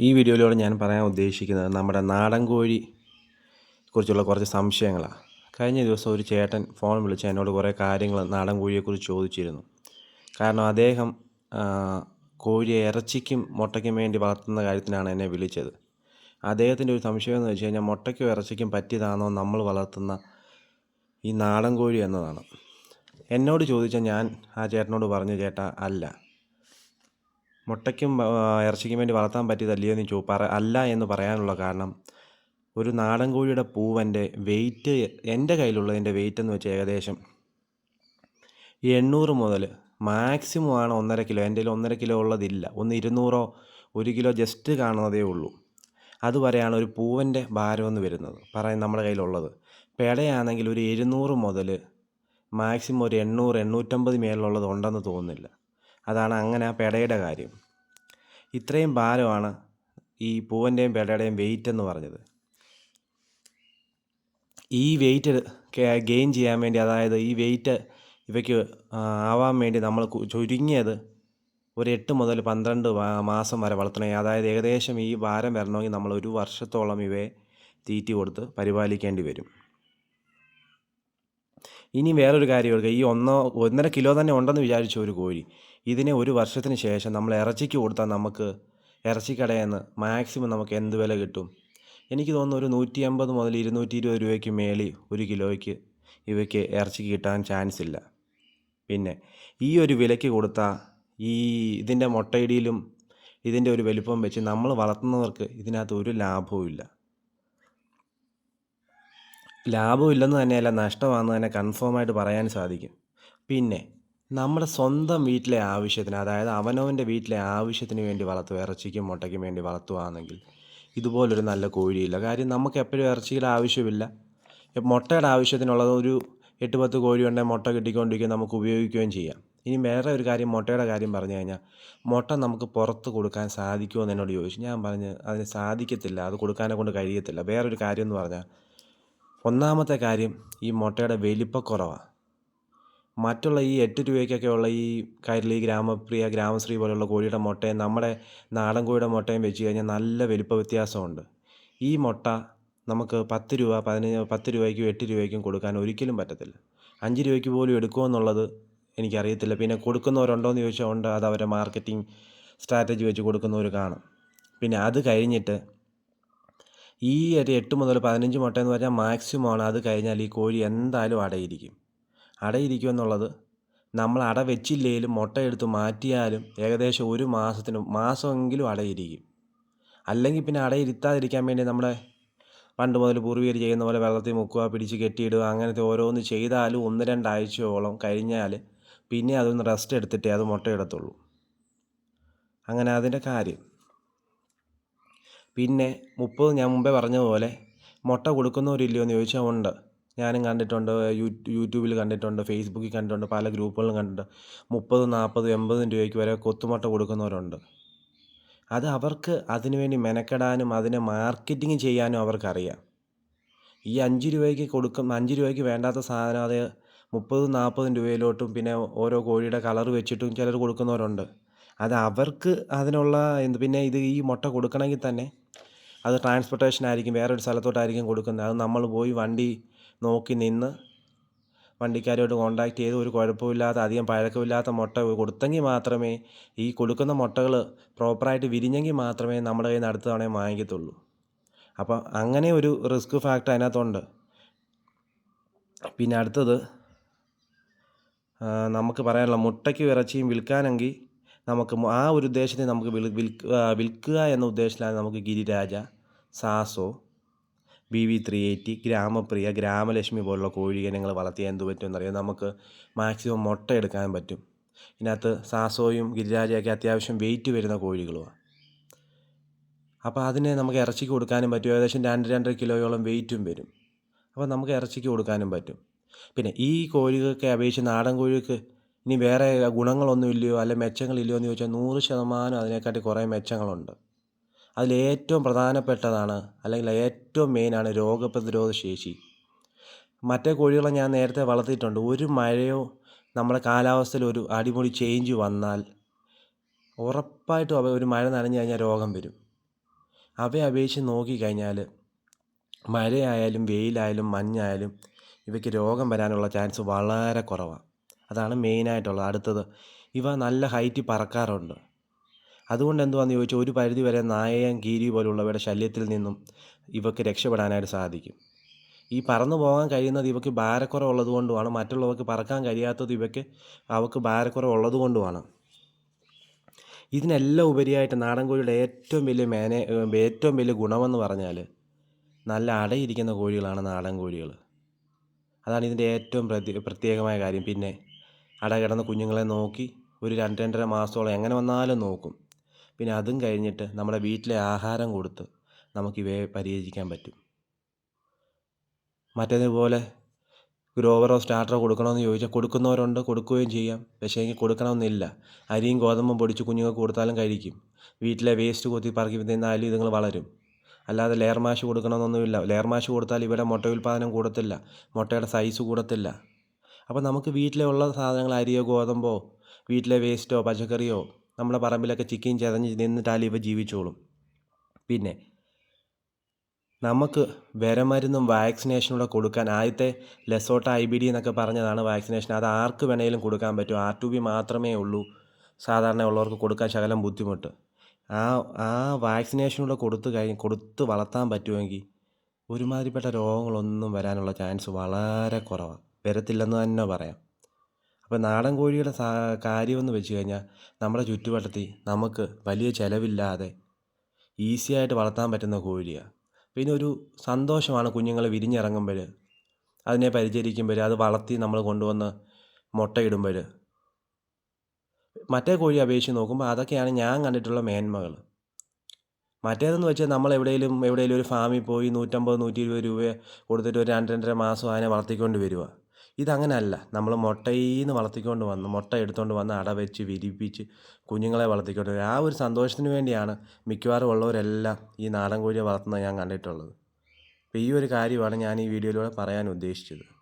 ഈ വീഡിയോയിലൂടെ ഞാൻ പറയാൻ ഉദ്ദേശിക്കുന്നത് നമ്മുടെ നാടൻ കോഴി കുറിച്ചുള്ള കുറച്ച് സംശയങ്ങളാണ് കഴിഞ്ഞ ദിവസം ഒരു ചേട്ടൻ ഫോൺ വിളിച്ച് എന്നോട് കുറേ കാര്യങ്ങൾ നാടൻ കോഴിയെക്കുറിച്ച് ചോദിച്ചിരുന്നു. കാരണം അദ്ദേഹം കോഴിയെ ഇറച്ചിക്കും മുട്ടയ്ക്കും വേണ്ടി വളർത്തുന്ന കാര്യത്തിനാണ് എന്നെ വിളിച്ചത്. അദ്ദേഹത്തിന്റെ ഒരു സംശയം എന്ന് വെച്ച് കഴിഞ്ഞാൽ മുട്ടയ്ക്കും ഇറച്ചിക്കും പറ്റിയതാണോ നമ്മൾ വളർത്തുന്ന ഈ നാടൻ കോഴി എന്നതാണ്. എന്നോട് ചോദിച്ചാൽ ഞാൻ ആ ചേട്ടനോട് പറഞ്ഞു ചേട്ടാ അല്ല. മുട്ടയ്ക്കും ഇറച്ചിക്കും വേണ്ടി വളർത്താൻ പറ്റിയതല്ലയോ എന്ന് ചോ പറ അല്ല എന്ന് പറയാനുള്ള കാരണം ഒരു നാടൻ കോഴിയുടെ പൂവന്റെ വെയിറ്റ് എന്റെ കയ്യിലുള്ളതിന്റെ വെയിറ്റ് എന്ന് വെച്ചാൽ ഏകദേശം എണ്ണൂറ് മുതൽ മാക്സിമം ആണ് ഒന്നര കിലോ. എന്റെ ഒന്നര കിലോ ഉള്ളതില്ല. ഒന്ന് ഇരുന്നൂറോ ഒരു കിലോ ജസ്റ്റ് കാണുന്നതേ ഉള്ളൂ. അതുവരെയാണ് ഒരു പൂവന്റെ ഭാരമെന്ന് വരുന്നത്. പറയാൻ നമ്മുടെ കയ്യിലുള്ളത്. പേടയാണെങ്കിൽ ഒരു എഴുന്നൂറ് മുതൽ മാക്സിമം ഒരു എണ്ണൂറ് എണ്ണൂറ്റമ്പത് മേലുള്ളത് ഉണ്ടെന്ന് തോന്നുന്നില്ല. അതാണ് അങ്ങനെ ആ പെടയുടെ കാര്യം. ഇത്രയും ഭാരമാണ് ഈ പൂവന്റെയും പെടയുടെയും വെയിറ്റ് എന്ന് പറഞ്ഞത്. ഈ വെയിറ്റ് ഗെയിൻ ചെയ്യാൻ വേണ്ടി അതായത് ഈ വെയിറ്റ് ഇവയ്ക്ക് ആവാൻ വേണ്ടി നമ്മൾ ചുരുങ്ങിയത് ഒരു എട്ട് മുതൽ പന്ത്രണ്ട് മാസം വരെ വളർത്തണം. അതായത് ഏകദേശം ഈ ഭാരം വരണമെങ്കിൽ നമ്മൾ ഒരു വർഷത്തോളം ഇവയെ തീറ്റി കൊടുത്ത് പരിപാലിക്കേണ്ടി വരും. ഇനി വേറൊരു കാര്യം ഓർക്കുക ഈ ഒന്നോ ഒന്നര കിലോ തന്നെ ഉണ്ടെന്ന് വിചാരിച്ച ഒരു കോഴി ഇതിനെ ഒരു വർഷത്തിന് ശേഷം നമ്മൾ ഇറച്ചിക്ക് കൊടുത്താൽ നമുക്ക് ഇറച്ചിക്കടയെന്ന് മാക്സിമം നമുക്ക് എന്ത് വില കിട്ടും? എനിക്ക് തോന്നുന്നു ഒരു നൂറ്റി അമ്പത് മുതൽ ഇരുന്നൂറ്റി ഇരുപത് രൂപയ്ക്ക് മേളി ഒരു കിലോയ്ക്ക് ഇവയ്ക്ക് ഇറച്ചിക്ക് കിട്ടാൻ ചാൻസ് ഇല്ല. പിന്നെ ഈ ഒരു വിലയ്ക്ക് കൊടുത്താൽ ഈ ഇതിന്റെ മുട്ടയിടിയിലും ഇതിന്റെ ഒരു വലിപ്പം വെച്ച് നമ്മൾ വളർത്തുന്നവർക്ക് ഇതിനകത്ത് ഒരു ലാഭവും ഇല്ല. ലാഭമില്ലെന്ന് തന്നെയല്ല നഷ്ടമാണെന്ന് തന്നെ കൺഫേം ആയിട്ട് പറയാൻ സാധിക്കും. പിന്നെ നമ്മുടെ സ്വന്തം വീട്ടിലെ ആവശ്യത്തിന് അതായത് അവനവന്റെ വീട്ടിലെ ആവശ്യത്തിന് വേണ്ടി വളർത്തുക ഇറച്ചിക്കും മുട്ടയ്ക്കും വേണ്ടി വളർത്തുകയാണെങ്കിൽ ഇതുപോലൊരു നല്ല കോഴിയില്ല. കാര്യം നമുക്ക് എപ്പോഴും ഇറച്ചിയുടെ ആവശ്യമില്ല. മുട്ടയുടെ ആവശ്യത്തിനുള്ളത് ഒരു എട്ട് പത്ത് കോഴി ഉണ്ടെങ്കിൽ മുട്ട കിട്ടിക്കൊണ്ടിരിക്കുകയും നമുക്ക് ഉപയോഗിക്കുകയും ചെയ്യാം. ഇനി വേറെ ഒരു കാര്യം മുട്ടയുടെ കാര്യം പറഞ്ഞു കഴിഞ്ഞാൽ മുട്ട നമുക്ക് പുറത്ത് കൊടുക്കാൻ സാധിക്കുമോ എന്ന് എന്നോട് ചോദിച്ചു. ഞാൻ പറഞ്ഞ് അതിന് സാധിക്കത്തില്ല അത് കൊടുക്കാനെ കൊണ്ട് കഴിയത്തില്ല. വേറൊരു കാര്യം എന്ന് പറഞ്ഞാൽ ഒന്നാമത്തെ കാര്യം ഈ മുട്ടയുടെ വലിപ്പക്കുറവാണ് മറ്റുള്ള ഈ എട്ട് രൂപയ്ക്കൊക്കെ ഉള്ള ഈ കൈരളി ഗ്രാമപ്രിയ ഗ്രാമശ്രീ പോലെയുള്ള കോഴിയുടെ മുട്ടയും നമ്മുടെ നാടൻ കോഴിയുടെ മുട്ടയും വെച്ച് കഴിഞ്ഞാൽ നല്ല വലിപ്പ വ്യത്യാസമുണ്ട്. ഈ മുട്ട നമുക്ക് പത്ത് രൂപ പതിനഞ്ച് പത്ത് രൂപയ്ക്കും എട്ട് രൂപയ്ക്കും കൊടുക്കാൻ ഒരിക്കലും പറ്റത്തില്ല. അഞ്ച് രൂപയ്ക്ക് പോലും എടുക്കുമോ എന്നുള്ളത് എനിക്കറിയത്തില്ല. പിന്നെ കൊടുക്കുന്നവരുണ്ടോ എന്ന് ചോദിച്ചാൽ ഉണ്ട്. അത് അവരുടെ മാർക്കറ്റിംഗ് സ്ട്രാറ്റജി വെച്ച് കൊടുക്കുന്നവർ കാണും. പിന്നെ അത് കഴിഞ്ഞിട്ട് ഈ ഒരു എട്ട് മുതൽ പതിനഞ്ച് മുട്ട എന്ന് പറഞ്ഞാൽ മാക്സിമം ആണ്. അത് കഴിഞ്ഞാൽ ഈ കോഴി എന്തായാലും അടയിരിക്കും. അടയിരിക്കും എന്നുള്ളത് നമ്മൾ അട വെച്ചില്ലേലും മുട്ട എടുത്ത് മാറ്റിയാലും ഏകദേശം ഒരു മാസത്തിന് മാസമെങ്കിലും അടയിരിക്കും. അല്ലെങ്കിൽ പിന്നെ അടയിരുത്താതിരിക്കാൻ വേണ്ടി നമ്മുടെ പണ്ട് മുതൽ പൂർവികർ ചെയ്യുന്ന പോലെ വെള്ളത്തിൽ മുക്കുക പിടിച്ച് കെട്ടിയിടുക അങ്ങനത്തെ ഓരോന്ന് ചെയ്താലും ഒന്ന് രണ്ടാഴ്ചയോളം കഴിഞ്ഞാൽ പിന്നെ അതൊന്ന് റെസ്റ്റ് എടുത്തിട്ടേ അത് മുട്ടയിടത്തുള്ളൂ അങ്ങനെ അതിന്റെ കാര്യം. പിന്നെ മുപ്പത് ഞാൻ മുമ്പേ പറഞ്ഞതുപോലെ പോലെ മുട്ട കൊടുക്കുന്നവരില്ലയോ എന്ന് ചോദിച്ചാൽ ഉണ്ട് ഞാനും കണ്ടിട്ടുണ്ട് യൂട്യൂ യൂട്യൂബിൽ കണ്ടിട്ടുണ്ട് ഫേസ്ബുക്കിൽ കണ്ടിട്ടുണ്ട് പല ഗ്രൂപ്പുകളിലും കണ്ടിട്ടുണ്ട്. മുപ്പത് നാൽപ്പത് എൺപതും രൂപയ്ക്ക് വരെ കൊത്തുമുട്ട കൊടുക്കുന്നവരുണ്ട്. അത് അവർക്ക് അതിനുവേണ്ടി മെനക്കെടാനും അതിനെ മാർക്കറ്റിംഗ് ചെയ്യാനും അവർക്കറിയാം. ഈ അഞ്ച് രൂപയ്ക്ക് കൊടുക്കും അഞ്ച് രൂപയ്ക്ക് വേണ്ടാത്ത സാധനം അത് മുപ്പതും നാൽപ്പതും രൂപയിലോട്ടും പിന്നെ ഓരോ കോഴിയുടെ കളർ വെച്ചിട്ടും ചിലർ കൊടുക്കുന്നവരുണ്ട്. അത് അവർക്ക് അതിനുള്ള എന്ത് പിന്നെ ഇത് ഈ മുട്ട കൊടുക്കണമെങ്കിൽ തന്നെ അത് ട്രാൻസ്പോർട്ടേഷൻ ആയിരിക്കും വേറൊരു സ്ഥലത്തോട്ടായിരിക്കും കൊടുക്കുന്നത്. അത് നമ്മൾ പോയി വണ്ടി നോക്കി നിന്ന് വണ്ടിക്കാരുമായിട്ട് കോൺടാക്റ്റ് ചെയ്ത് ഒരു കുഴപ്പമില്ലാത്ത അധികം പഴക്കമില്ലാത്ത മുട്ട കൊടുത്തെങ്കിൽ മാത്രമേ ഈ കൊടുക്കുന്ന മുട്ടകൾ പ്രോപ്പറായിട്ട് വിരിഞ്ഞെങ്കിൽ മാത്രമേ നമ്മുടെ കയ്യിൽ നിന്ന് അടുത്ത തവണ വാങ്ങിക്കത്തുള്ളൂ. അപ്പോൾ അങ്ങനെ ഒരു റിസ്ക് ഫാക്ടർ അതിനകത്തുണ്ട്. പിന്നെ അടുത്തത് നമുക്ക് പറയാനുള്ള മുട്ടയ്ക്കും ഇറച്ചിയും വിൽക്കാനെങ്കിൽ നമുക്ക് ആ ഒരു ഉദ്ദേശത്തിന് നമുക്ക് വിൽ വിൽക്ക വിൽക്കുക എന്ന ഉദ്ദേശത്തിലാണ് നമുക്ക് Giriraja Sasso B V three eighty Gramapriya Gramalakshmi പോലുള്ള കോഴി ഇനങ്ങൾ വളർത്തിയാൽ എന്ത് പറ്റുമെന്നറിയാം നമുക്ക് മാക്സിമം മുട്ട എടുക്കാൻ പറ്റും. ഇതിനകത്ത് സാസോയും ഗിരിരാജയൊക്കെ അത്യാവശ്യം വെയിറ്റ് വരുന്ന കോഴികളുമാണ് അപ്പോൾ അതിനെ നമുക്ക് ഇറച്ചിക്ക് കൊടുക്കാനും പറ്റും. ഏകദേശം രണ്ട് രണ്ടര കിലോയോളം വെയിറ്റും വരും. അപ്പോൾ നമുക്ക് ഇറച്ചിക്ക് കൊടുക്കാനും പറ്റും. പിന്നെ ഈ കോഴികൾക്ക് അപേക്ഷിച്ച് നാടൻ കോഴിക്ക് ഇനി വേറെ ഗുണങ്ങളൊന്നും ഇല്ലയോ? അല്ലെ മെച്ചങ്ങളില്ലയോ എന്ന് ചോദിച്ചാൽ നൂറ് ശതമാനം അതിനെക്കാട്ടി കുറേ മെച്ചങ്ങളുണ്ട്. അതിലേറ്റവും പ്രധാനപ്പെട്ടതാണ് അല്ലെങ്കിൽ ഏറ്റവും മെയിനാണ് രോഗപ്രതിരോധ ശേഷി. മറ്റേ കോഴികളെ ഞാൻ നേരത്തെ വളർത്തിയിട്ടുണ്ട്. ഒരു മഴയോ നമ്മുടെ കാലാവസ്ഥയിൽ ഒരു അടിപൊളി ചേഞ്ച് വന്നാൽ ഉറപ്പായിട്ടും അവ ഒരു മഴ നനഞ്ഞു കഴിഞ്ഞാൽ രോഗം വരും. അവയെ അപേക്ഷിച്ച് നോക്കിക്കഴിഞ്ഞാൽ മഴയായാലും വെയിലായാലും മഞ്ഞായാലും ഇവയ്ക്ക് രോഗം വരാനുള്ള ചാൻസ് വളരെ കുറവാണ്. അതാണ് മെയിനായിട്ടുള്ളത്. അടുത്തത് ഇവ നല്ല ഹൈറ്റിൽ പറക്കാറുണ്ട്. അതുകൊണ്ട് എന്തുവാന്ന് ചോദിച്ചാൽ ഒരു പരിധി വരെ നായയും കീരി പോലുള്ളവയുടെ ശല്യത്തിൽ നിന്നും ഇവയ്ക്ക് രക്ഷപ്പെടാനായിട്ട് സാധിക്കും. ഈ പറന്നു പോകാൻ കഴിയുന്നത് ഇവയ്ക്ക് ഭാരക്കുറവുള്ളത് കൊണ്ടുമാണ് മറ്റുള്ളവർക്ക് പറക്കാൻ കഴിയാത്തത് ഇവയ്ക്ക് അവർക്ക് ഭാരക്കുറവുള്ളത് കൊണ്ടുമാണ് ഇതിനെല്ലാം ഉപരിയായിട്ട് നാടൻ കോഴിയുടെ ഏറ്റവും വലിയ മേനെ ഏറ്റവും വലിയ ഗുണമെന്ന് പറഞ്ഞാൽ നല്ല അടയിരിക്കുന്ന കോഴികളാണ് നാടൻ കോഴികൾ അതാണ് ഇതിന്റെ ഏറ്റവും പ്രത്യേകമായ കാര്യം. പിന്നെ അട കിടന്ന് കുഞ്ഞുങ്ങളെ നോക്കി ഒരു രണ്ട് രണ്ടര മാസത്തോളം എങ്ങനെ വന്നാലും നോക്കും. പിന്നെ അതും കഴിഞ്ഞിട്ട് നമ്മുടെ വീട്ടിലെ ആഹാരം കൊടുത്ത് നമുക്ക് ഇവയെ പരിചരിക്കാൻ പറ്റും. മറ്റേതുപോലെ ഗ്രോവറോ സ്റ്റാർട്ടറോ കൊടുക്കണമെന്ന് ചോദിച്ചാൽ കൊടുക്കുന്നവരുണ്ട് കൊടുക്കുകയും ചെയ്യാം. പക്ഷേ എനിക്ക് കൊടുക്കണമെന്നില്ല. അരിയും ഗോതമ്പും പൊടിച്ച് കുഞ്ഞുങ്ങൾക്ക് കൊടുത്താലും കഴിക്കും. വീട്ടിലെ വേസ്റ്റ് കൊത്തി പറക്കി തിന്നാലും ഇതുങ്ങൾ വളരും. അല്ലാതെ ലെയർ മാഷ് കൊടുക്കണമെന്നൊന്നുമില്ല. ലെയർ മാഷ് കൊടുത്താൽ ഇവിടെ മുട്ട ഉൽപ്പാദനം കൂടത്തില്ല. മുട്ടയുടെ സൈസ് കൂടത്തില്ല. അപ്പോൾ നമുക്ക് വീട്ടിലെ ഉള്ള സാധനങ്ങൾ അരിയോ ഗോതമ്പോ വീട്ടിലെ വേസ്റ്റോ പച്ചക്കറിയോ നമ്മുടെ പറമ്പിലൊക്കെ ചിക്കൻ ചതഞ്ഞ് നിന്നിട്ടാലും ഇവ ജീവിച്ചോളും. പിന്നെ നമുക്ക് വിരമരുന്നും വാക്സിനേഷനും കൂടെ കൊടുക്കാൻ ആദ്യത്തെ ലെസോട്ട ഐ ബി ഡി എന്നൊക്കെ പറഞ്ഞതാണ് വാക്സിനേഷൻ അത് ആർക്ക് വേണേലും കൊടുക്കാൻ പറ്റും. ആർ ടു ബി മാത്രമേ ഉള്ളൂ. സാധാരണ ഉള്ളവർക്ക് കൊടുക്കാൻ ശകലം ബുദ്ധിമുട്ട്. ആ ആ വാക്സിനേഷൻ കൂടെ കൊടുത്ത് കഴിഞ്ഞ് കൊടുത്ത് വളർത്താൻ പറ്റുമെങ്കിൽ ഒരുമാതിരിപ്പെട്ട രോഗങ്ങളൊന്നും വരാനുള്ള ചാൻസ് വളരെ കുറവാണ് വരത്തില്ലെന്ന് തന്നെ പറയാം. അപ്പോൾ നാടൻ കോഴിയുടെ സാ കാര്യമെന്ന് വെച്ച് കഴിഞ്ഞാൽ നമ്മുടെ ചുറ്റുവട്ടത്തിൽ നമുക്ക് വലിയ ചിലവില്ലാതെ ഈസി ആയിട്ട് വളർത്താൻ പറ്റുന്ന കോഴിയാണ് പിന്നെ ഒരു സന്തോഷമാണ് കുഞ്ഞുങ്ങൾ വിരിഞ്ഞിറങ്ങുമ്പോൾ അതിനെ പരിചരിക്കുമ്പോൾ അത് വളർത്തി നമ്മൾ കൊണ്ടുവന്ന് മുട്ടയിടുമ്പോൾ മറ്റേ കോഴി അപേക്ഷിച്ച് നോക്കുമ്പോൾ അതൊക്കെയാണ് ഞാൻ കണ്ടിട്ടുള്ള മേന്മകൾ മറ്റേതെന്ന് വെച്ചാൽ നമ്മൾ എവിടെയെങ്കിലും എവിടെയെങ്കിലും ഒരു ഫാമിൽ പോയി നൂറ്റമ്പത് നൂറ്റി ഇരുപത് രൂപ കൊടുത്തിട്ട് ഒരു രണ്ട് രണ്ടര മാസം അതിനെ വളർത്തിക്കൊണ്ട് വരിക ഇതങ്ങനെയല്ല നമ്മൾ മുട്ടയിൽ നിന്ന് വളർത്തിക്കൊണ്ട് വന്ന് മുട്ട എടുത്തുകൊണ്ട് വന്ന് അട വെച്ച് വിരിപ്പിച്ച് കുഞ്ഞുങ്ങളെ വളർത്തിക്കൊണ്ട് വരും. ആ ഒരു സന്തോഷത്തിന് വേണ്ടിയാണ് മിക്കവാറും ഉള്ളവരെല്ലാം ഈ നാടൻ കോഴിയെ വളർത്തുന്നത് ഞാൻ കണ്ടിട്ടുള്ളത്. അപ്പോൾ ഈ ഒരു കാര്യമാണ് ഞാൻ ഈ വീഡിയോയിലൂടെ പറയാൻ ഉദ്ദേശിച്ചത്.